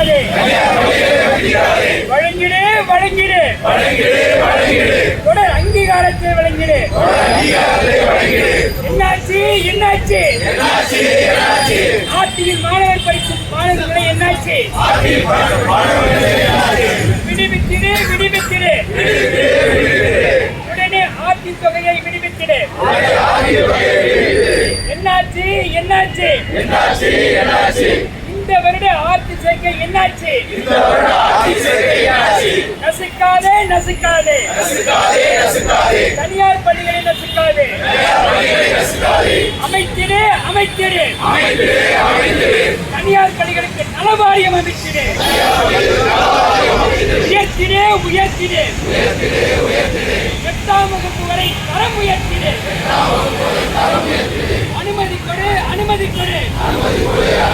வழங்கிடாதே. வழங்கிடு வழங்கிடு. தொடர் அங்கீகாரத்தை வழங்கிடு. என்னாச்சு என்னாச்சு? ஆட்சியில் மாணவர் படிக்கும் மாணவர்களை என்னாச்சு? விடுவித்திடு விடுவித்திடு. உடனே ஆட்சி தொகையை விடுவித்திடு. என்னாச்சு என்னாச்சு என்னாச்சு என்னாச்சு? இந்த வருட ஆட்சி சேர்க்கை என்னாச்சு? நசுக்காதே நசுக்காதே. தனியார் பள்ளிகளை நசுக்காதே. அமைத்திடு அமைத்திடு. தனியார் பள்ளிகளுக்கு நலவாரியம் அமைத்திடு. உயர்த்திடு உயர்த்திடு. எட்டாம் வகுப்பு வரை தரம் உயர்த்திடு. அனுமதி கொடு அனுமதி கொடு. டிடிசிபி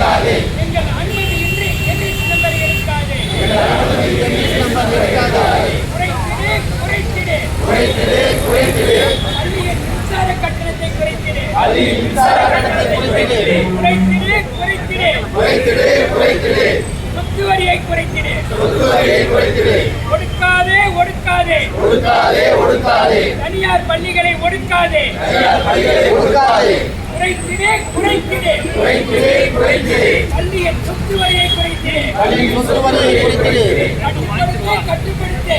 எங்கள் அனுமதியின்றி எதிர்ப்பு நம்பரை எடுக்காதே குறைத்திடு குறைத்திடு. பள்ளியின் மின்சார கட்டணத்தை குறைத்திடு. குறைத்திடு. குறைத்திடு சொத்து வரியை குறைத்திடு. ஒடுக்காதே ஒடுக்காதே. தனியார் பள்ளிகளை ஒடுக்காதே. குறைத்திடே குறைத்திடே. குறைத்திடே குறைத்திடே. பள்ளியின் சொத்து வரியை குறைத்திடே. பள்ளியின் சொத்து வரியை குறைத்திடே கட்டுப்படுத்தே.